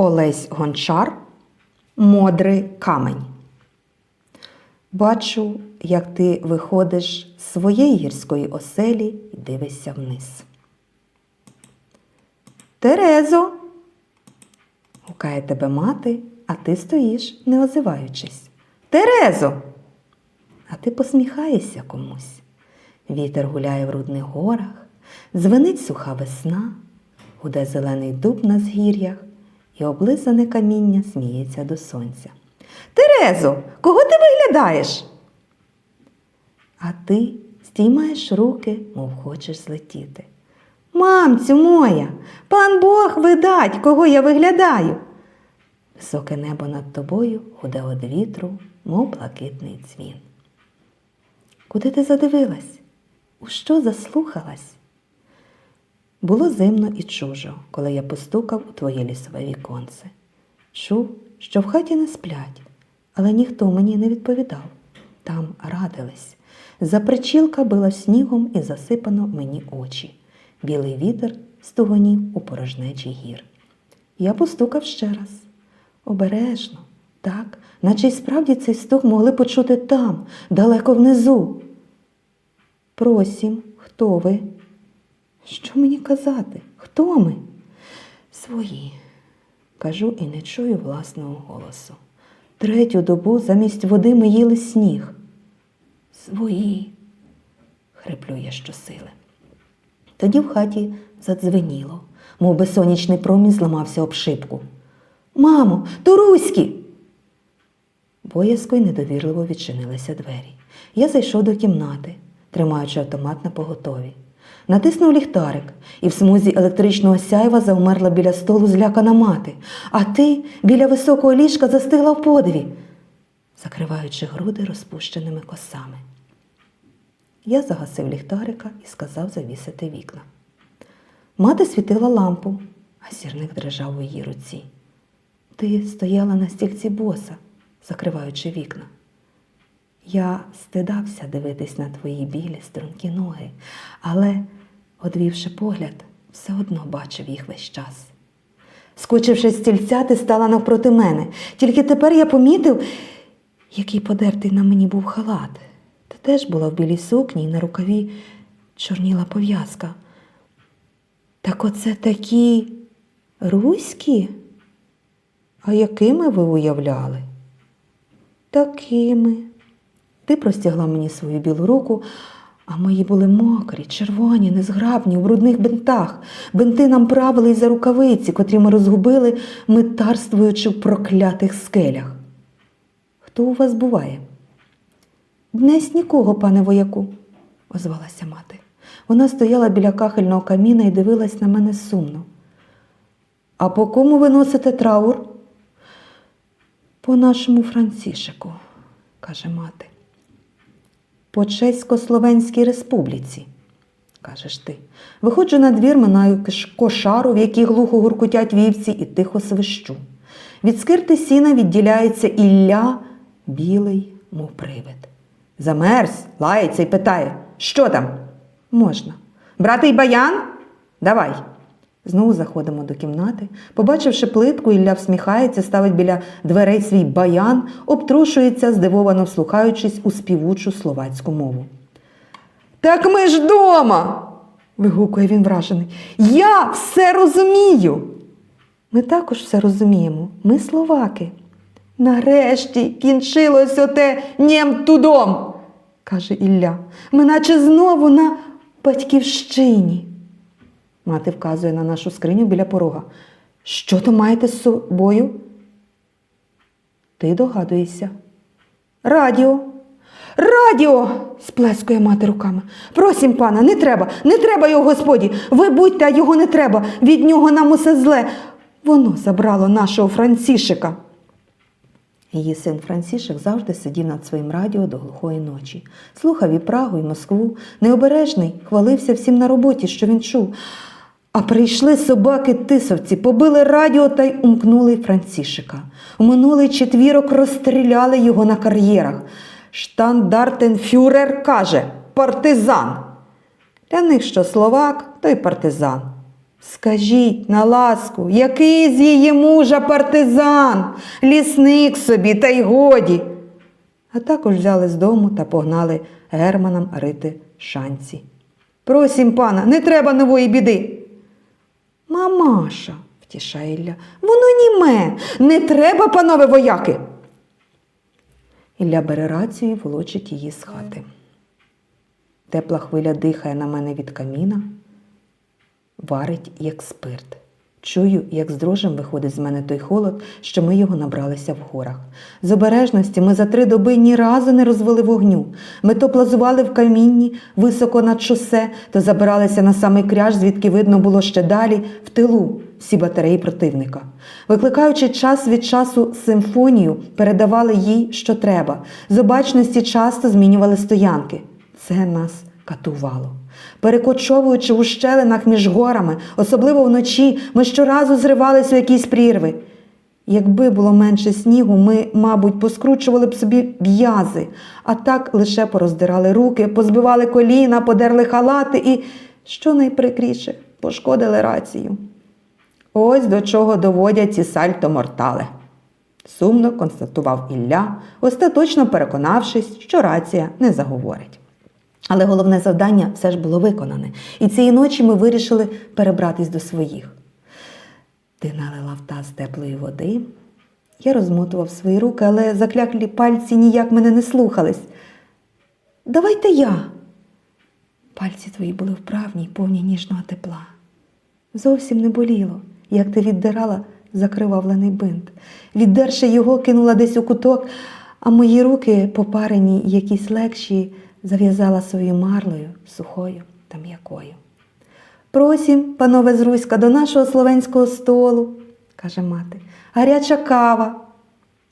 Олесь Гончар Модрий камень. Бачу, як ти виходиш з своєї гірської оселі і дивишся вниз. Терезо. гукає тебе мати, а ти стоїш, не озиваючись. Терезо. А ти посміхаєшся комусь. Вітер гуляє в рудних горах, дзвенить суха весна, гуде зелений дуб на згір'ях, і облизане каміння сміється до сонця. Терезо, кого ти виглядаєш? А ти стіймаєш руки, мов хочеш злетіти. Мамцю моя, пан Бог видать, кого я виглядаю. Високе небо над тобою гуде од вітру, мов блакитний дзвін. Куди ти задивилась? У що заслухалась? Було зимно і чужо, коли я постукав у твоє лісове віконце. Чув, що в хаті не сплять, але ніхто мені не відповідав. Там радились. Запричілка била снігом і засипано мені очі. Білий вітер стугонів у порожнечі гір. Я постукав ще раз. Обережно, так, наче й справді цей стук могли почути там, далеко внизу. Просім, хто ви? Що мені казати? Хто ми? Свої. Кажу і не чую власного голосу. Третю добу замість води ми їли сніг. Свої, хриплю я щосили. Тоді в хаті задзвеніло, мов би сонячний промінь зламався об шибку. Мамо, то руські. Боязко й недовірливо відчинилися двері. Я зайшов до кімнати, тримаючи автомат на поготові. Натиснув ліхтарик, і в смузі електричного сяйва завмерла біля столу злякана мати, а ти біля високого ліжка застигла в подиві, закриваючи груди розпущеними косами. Я загасив ліхтарика і сказав завісити вікна. Мати світила лампу, а сірник дрижав у її руці. Ти стояла на стільці боса, закриваючи вікна. Я стидався дивитись на твої білі стрункі ноги, але, одвівши погляд, все одно бачив їх весь час. Скочивши з стільця, ти стала навпроти мене. Тільки тепер я помітив, який подертий на мені був халат. Ти теж була в білій сукні і на рукаві чорніла пов'язка. Так оце такі руські? А якими ви уявляли? Такими. Ти простягла мені свою білу руку, а мої були мокрі, червоні, незграбні, у брудних бинтах. Бинти нам правили й за рукавиці, котрі ми розгубили, митарствуючи в проклятих скелях. Хто у вас буває? Днесь нікого, пане вояку, озвалася мати. Вона стояла біля кахельного каміна і дивилась на мене сумно. А по кому ви носите траур? По нашому Францішику, каже мати. По Чесько-Словенській республіці, кажеш ти. Виходжу на двір, минаю кошару, в якій глухо гуркотять вівці, і тихо свищу. Від скирти сіна відділяється Ілля, білий, мов привид. Замерз, лається і питає, що там? Можна. Брати й баян? Давай. Знову заходимо до кімнати. Побачивши плитку, Ілля всміхається, ставить біля дверей свій баян, обтрушується, здивовано вслухаючись у співучу словацьку мову. Так ми ж дома. вигукує він вражений. Я все розумію. Ми також все розуміємо. Ми словаки. Нарешті кінчилось оте нєм тудом, каже Ілля. Ми наче знову на батьківщині. Мати вказує на нашу скриню біля порога. Що то маєте з собою? Ти догадуєшся. Радіо. Радіо. сплескує мати руками. Просім пана, не треба, не треба його господі. Ви будьте, а його не треба. Від нього нам усе зле. Воно забрало нашого Францішика. Її син Франсішек завжди сидів над своїм радіо до глухої ночі. Слухав і Прагу, і Москву. Необережний, хвалився всім на роботі, що він чув. А прийшли собаки-тисовці, побили радіо та й умкнули Франсішика. У минулий четвірок розстріляли його на кар'єрах. Штандартенфюрер каже партизан. Для них що словак, то й партизан. Скажіть на ласку, який з її мужа партизан, лісник собі, та й годі. А також взяли з дому та погнали германам рити шанці. Просім пана, не треба нової біди. Мамаша, втішає Ілля, воно німе, не треба, панове вояки. Ілля бере рацію і волочить її з хати. Тепла хвиля дихає на мене від каміна, варить, як спирт. Чую, як з дрожем виходить з мене той холод, що ми його набралися в горах. З обережності ми за три доби ні разу не розвели вогню. Ми то плазували в камінні високо над шосе, то забиралися на самий кряж, звідки видно було ще далі, в тилу всі батареї противника. Викликаючи час від часу симфонію, передавали їй, що треба. З обачності часто змінювали стоянки. Це нас катувало. Перекочовуючи у щелинах між горами, особливо вночі, ми щоразу зривалися у якісь прірви. Якби було менше снігу, ми, мабуть, поскручували б собі в'язи, а так лише пороздирали руки, позбивали коліна, подерли халати і, що найприкріше, пошкодили рацію. Ось до чого доводять ці сальто-мортали. Сумно констатував Ілля, остаточно переконавшись, що рація не заговорить. Але головне завдання все ж було виконане, і цієї ночі ми вирішили перебратись до своїх. Ти налила в таз теплої води. Я розмотував свої руки, але закляклі пальці ніяк мене не слухались. Давайте я. Пальці твої були вправні й повні ніжного тепла. Зовсім не боліло, як ти віддирала закривавлений бинт. Віддерши його, кинула десь у куток, а мої руки, попарені, якісь легші, зав'язала своєю марлею, сухою та м'якою. Просім, панове з Руська, до нашого словенського столу, каже мати. Гаряча кава.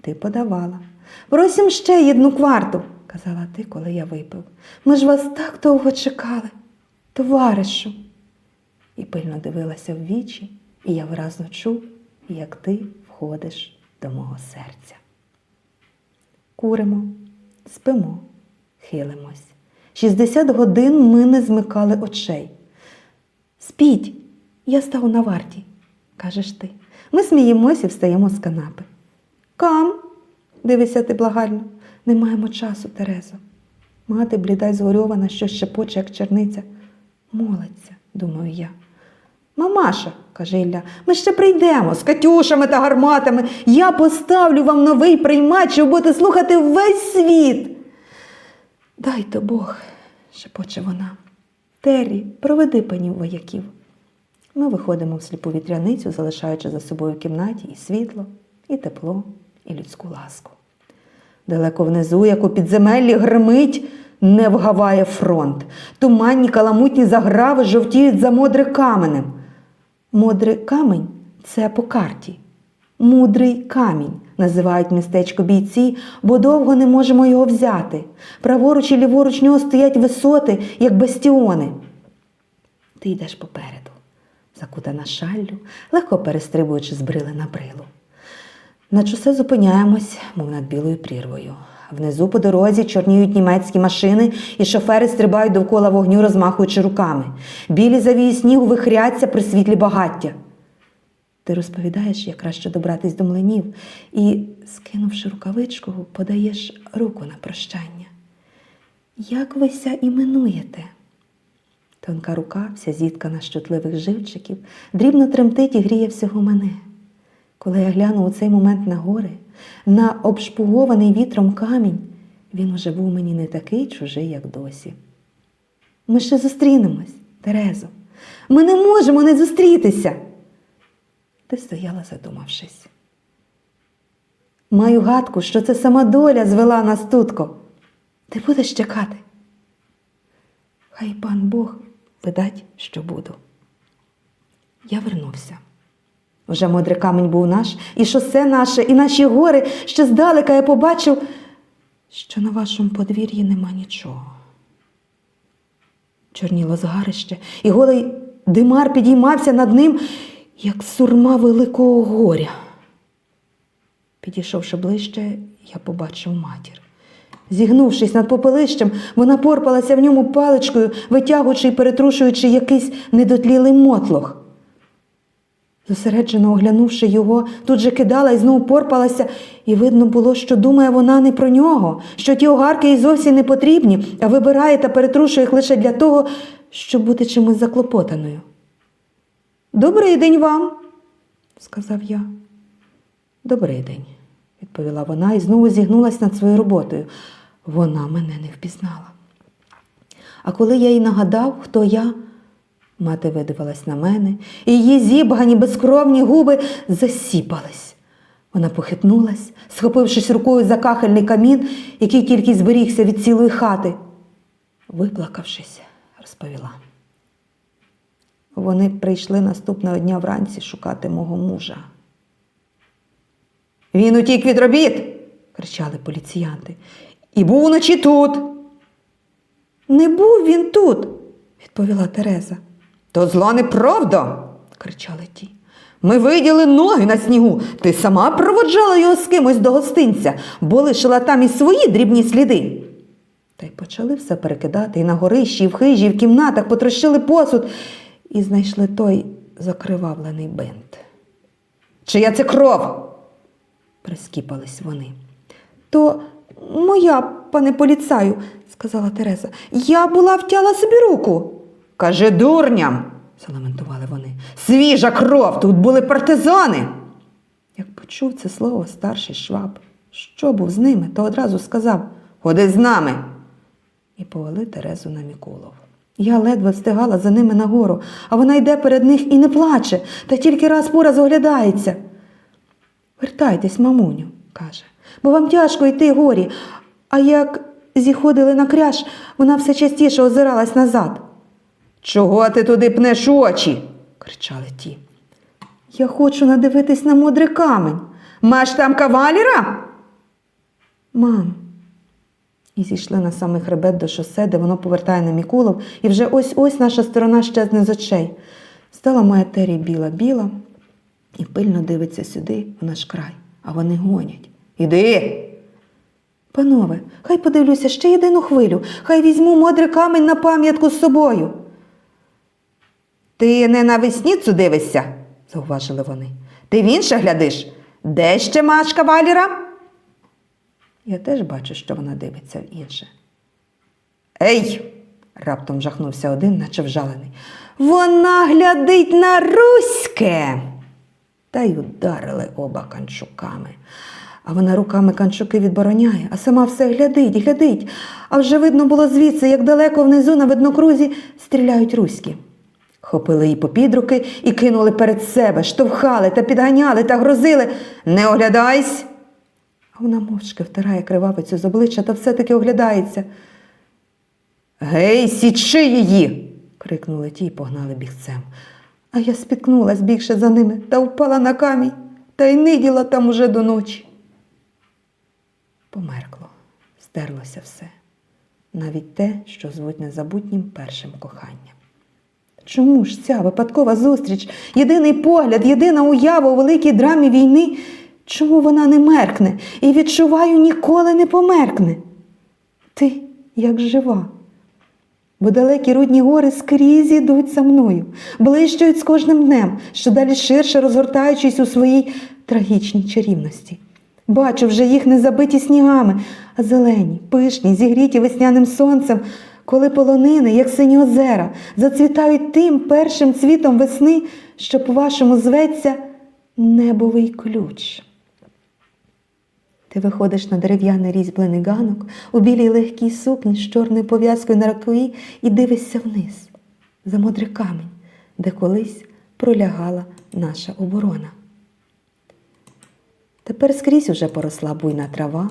Ти подавала. Просім ще одну кварту, казала ти, коли я випив. Ми ж вас так довго чекали, товаришу. І пильно дивилася в вічі, і я виразно чув, як ти входиш до мого серця. Куримо, спимо, хилимось. 60 годин ми не змикали очей. Спіть, я став на варті, кажеш ти. Ми сміємося і встаємо з канапи. Кам, дивися ти благально, не маємо часу, Терезо. Мати бліда й згорьована, що щепоче, як черниця. Молиться, думаю я. Мамаша, каже Ілля, ми ще прийдемо з катюшами та гарматами. Я поставлю вам новий приймач, ви будете слухати весь світ. Дай то Бог, шепоче вона. Террі, проведи панів вояків. Ми виходимо в сліпу вітряницю, залишаючи за собою в кімнаті і світло, і тепло, і людську ласку. Далеко внизу, як у підземеллі, гримить, не вгаває фронт. Туманні каламутні заграви жовтіють за модри каменем. Модрий камень це по карті. Мудрий камінь називають містечко бійці, бо довго не можемо його взяти. Праворуч і ліворуч нього стоять висоти, як бастіони. Ти йдеш попереду, закутана шаллю, легко перестрибуючи з брили на брилу. На чусе зупиняємось, мов над білою прірвою. Внизу по дорозі чорніють німецькі машини, і шофери стрибають довкола вогню, розмахуючи руками. Білі завії снігу вихряться при світлі багаття. Ти розповідаєш, як краще добратись до млинів, і, скинувши рукавичку, подаєш руку на прощання. Як вися іменуєте? Тонка рука, вся зіткана з чутливих живчиків, дрібно тремтить і гріє всього мене. Коли я гляну у цей момент на гори, на обшпугований вітром камінь, він уже був мені не такий чужий, як досі. Ми ще зустрінемось, Терезо. Ми не можемо не зустрітися. Ти стояла, задумавшись. Маю гадку, що це сама доля звела нас тутко. Ти будеш чекати. Хай пан Бог видать, що буду. Я вернувся. Вже мудрий камінь був наш, і шосе наше, і наші гори, ще здалека я побачив, що на вашому подвір'ї нема нічого. Чорніло згарище, і голий димар підіймався над ним, як сурма великого горя. Підійшовши ближче, я побачив матір. Зігнувшись над попелищем, вона порпалася в ньому паличкою, витягуючи і перетрушуючи якийсь недотлілий мотлох. Зосереджено оглянувши його, тут же кидала і знову порпалася, і видно було, що думає вона не про нього, що ті огарки їй зовсім не потрібні, а вибирає та перетрушує їх лише для того, щоб бути чимось заклопотаною. Добрий день вам, сказав я. Добрий день, відповіла вона і знову зігнулась над своєю роботою. Вона мене не впізнала. А коли я їй нагадав, хто я, мати видивилась на мене, і її зібгані безкровні губи засіпались. Вона похитнулась, схопившись рукою за кахельний камін, який тільки зберігся від цілої хати. Виплакавшись, розповіла. Вони прийшли наступного дня вранці шукати мого мужа. Він утік від робіт, кричали поліціянти. І був уночі тут. Не був він тут, відповіла Тереза. То зла неправда, кричали ті. Ми виділи ноги на снігу. Ти сама проводжала його з кимось до гостинця, бо лишила там і свої дрібні сліди. Та й почали все перекидати і на горищі, і в хижі, і в кімнатах, потрощили посуд і знайшли той закривавлений бинт. Чия це кров? прискіпались вони. То моя, пане поліцаю, сказала Тереза. Я була втяла собі руку. Каже дурням, залементували вони. Свіжа кров, тут були партизани. Як почув це слово старший шваб, що був з ними, то одразу сказав Ходи з нами. І повели Терезу на Мікулов. Я ледве встигала за ними нагору, а вона йде перед них і не плаче, та тільки раз по раз оглядається. Вертайтесь, мамуню, каже, бо вам тяжко йти горі. А як зіходили на кряж, вона все частіше озиралась назад. Чого ти туди пнеш очі? кричали ті. Я хочу надивитись на мудрий камень. Маєш там каваліра? Мам. І зійшли на самий хребет до шосе, де воно повертає на Мікулов, і вже ось ось наша сторона щезне з очей. Стала моя тері біла-біла і пильно дивиться сюди, в наш край, а вони гонять. Іди. Панове, хай подивлюся ще єдину хвилю, хай візьму модрий камень на пам'ятку з собою. Ти не на весніцю дивишся, зауважили вони. Ти в інше глядиш. Де ще маєш каваліра? Я теж бачу, що вона дивиться в інше. Ей! раптом жахнувся один, наче вжалений. Вона глядить на руське. Та й ударили оба канчуками. А вона руками канчуки відбороняє, а сама все глядить, глядить. А вже видно було звідси, як далеко внизу на виднокрузі стріляють руські. Хопили її попід руки і кинули перед себе, штовхали та підганяли та грозили. Не оглядайсь. А вона мовчки втирає кривавицю з обличчя та все-таки оглядається. Гей, січи її. крикнули ті і погнали бігцем. А я спіткнулась бігше за ними та впала на камінь та й ниділа там уже до ночі. Померкло, стерлося все, навіть те, що звуть незабутнім першим коханням. Чому ж ця випадкова зустріч, єдиний погляд, єдина уява у великій драмі війни, чому вона не меркне і відчуваю, ніколи не померкне? Ти як жива. Бо далекі рудні гори скрізь ідуть за мною, блищують з кожним днем, що далі ширше розгортаючись у своїй трагічній чарівності. Бачу вже їх не забиті снігами, а зелені, пишні, зігріті весняним сонцем, коли полонини, як сині озера, зацвітають тим першим цвітом весни, що по-вашому зветься небовий ключ. Ти виходиш на дерев'яний різьблений ганок у білій легкій сукні з чорною пов'язкою на рукаві і дивишся вниз, за модрий камінь, де колись пролягала наша оборона. Тепер скрізь уже поросла буйна трава,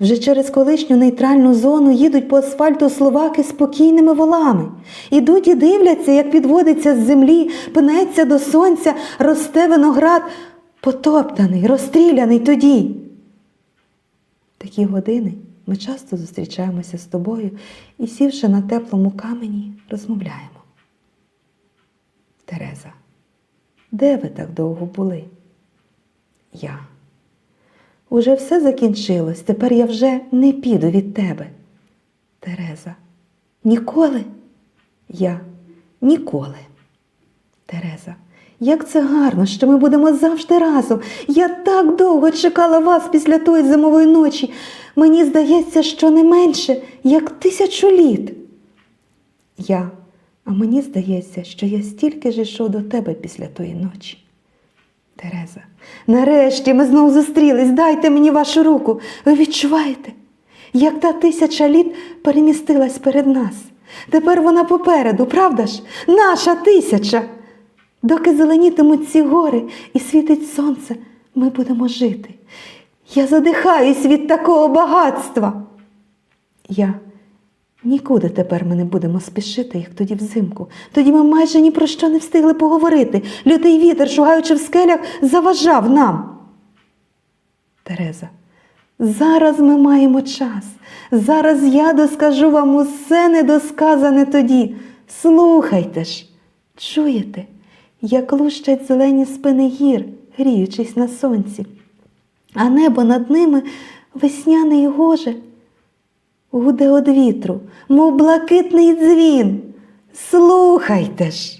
вже через колишню нейтральну зону їдуть по асфальту словаки спокійними волами. Ідуть і дивляться, як підводиться з землі, пнеться до сонця, росте виноград, потоптаний, розстріляний тоді. Такі години ми часто зустрічаємося з тобою і, сівши на теплому камені, розмовляємо. Тереза, де ви так довго були? Я. Уже все закінчилось, тепер я вже не піду від тебе. Тереза. Ніколи? Я ніколи. Тереза. Як це гарно, що ми будемо завжди разом. Я так довго чекала вас після тої зимової ночі. Мені здається, що не менше, як тисячу літ. Я, а мені здається, що я стільки ж йшов до тебе після тої ночі. Тереза, нарешті ми знову зустрілись. Дайте мені вашу руку. Ви відчуваєте, як та тисяча літ перемістилась перед нас. Тепер вона попереду, правда ж? Наша тисяча. Доки зеленітимуть ці гори і світить сонце, ми будемо жити. Я задихаюсь від такого багатства. Я нікуди тепер ми не будемо спішити, як тоді взимку. Тоді ми майже ні про що не встигли поговорити. Лютий вітер, шугаючи в скелях, заважав нам. Тереза, зараз ми маємо час. Зараз я доскажу вам усе недосказане тоді. Слухайте ж, чуєте, як лущать зелені спини гір, гріючись на сонці, а небо над ними весняне й гоже гуде од вітру, мов блакитний дзвін. Слухайте ж.